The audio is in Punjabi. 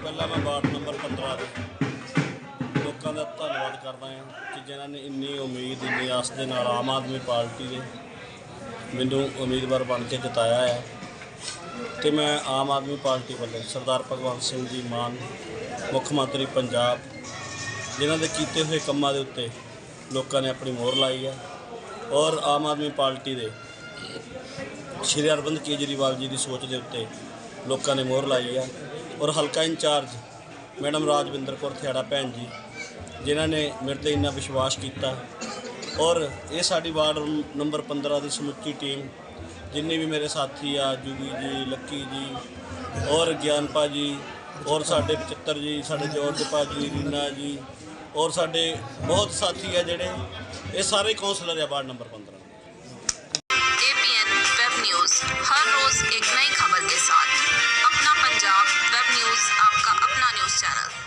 ਪਹਿਲਾਂ ਮੈਂ ਵਾਰਡ ਨੰਬਰ 15 ਦੇ। ਲੋਕਾਂ ਦਾ ਧੰਨਵਾਦ ਕਰਦਾ ਹਾਂ ਕਿ ਜਿਨ੍ਹਾਂ ਨੇ ਇੰਨੀ ਉਮੀਦ, ਇੰਨੀ ਦੇ ਨਾਲ ਆਮ ਆਦਮੀ ਪਾਰਟੀ ਦੇ ਮੈਨੂੰ ਉਮੀਦਵਾਰ ਬਣ ਕੇ ਜਿਤਾਇਆ ਹੈ। ਤੇ ਮੈਂ ਆਮ ਆਦਮੀ ਪਾਰਟੀ ਵੱਲੋਂ ਸਰਦਾਰ ਭਗਵੰਤ ਸਿੰਘ ਜੀ ਮਾਨ, ਮੁੱਖ ਮੰਤਰੀ ਪੰਜਾਬ, ਜਿਨ੍ਹਾਂ ਦੇ ਕੀਤੇ ਹੋਏ ਕੰਮਾਂ ਦੇ ਉੱਤੇ ਲੋਕਾਂ ਨੇ ਆਪਣੀ ਮੋਹਰ ਲਾਈ ਹੈ ਔਰ ਆਮ ਆਦਮੀ ਪਾਰਟੀ ਦੇ ਸ਼੍ਰੀ ਅਰਵਿੰਦ ਕੇਜਰੀਵਾਲ ਜੀ ਦੀ ਸੋਚ ਦੇ ਉੱਤੇ ਲੋਕਾਂ ਨੇ ਮੋਹਰ ਲਾਈ ਹੈ ਔਰ ਹਲਕਾ ਇੰਚਾਰਜ ਮੈਡਮ ਰਾਜਵਿੰਦਰ ਕੌਰ ਥਿਆੜਾ ਭੈਣ ਜੀ, ਜਿਨ੍ਹਾਂ ਨੇ ਮੇਰੇ ਤੇ ਇੰਨਾ ਵਿਸ਼ਵਾਸ ਕੀਤਾ ਔਰ ਇਹ ਸਾਡੀ ਵਾਰਡ ਨੰਬਰ 15 ਦੀ ਸਮੁੱਚੀ ਟੀਮ ਜਿੰਨੇ ਵੀ ਮੇਰੇ ਸਾਥੀ ਆ, ਜੁਗੀ ਜੀ, ਲੱਕੀ ਜੀ, ਔਰ ਗਿਆਨਪਾ ਜੀ ਔਰ ਸਾਡੇ ਪਚੱਤਰ ਜੀ, ਸਾਡੇ ਜੋਰਜ ਭਾਜੀ, ਰੀਨਾ ਜੀ, ਔਰ ਸਾਡੇ ਬਹੁਤ ਸਾਥੀ ਆ ਜਿਹੜੇ, ਇਹ ਸਾਰੇ ਕਾਉਂਸਲਰ ਆ ਵਾਰਡ ਨੰਬਰ 15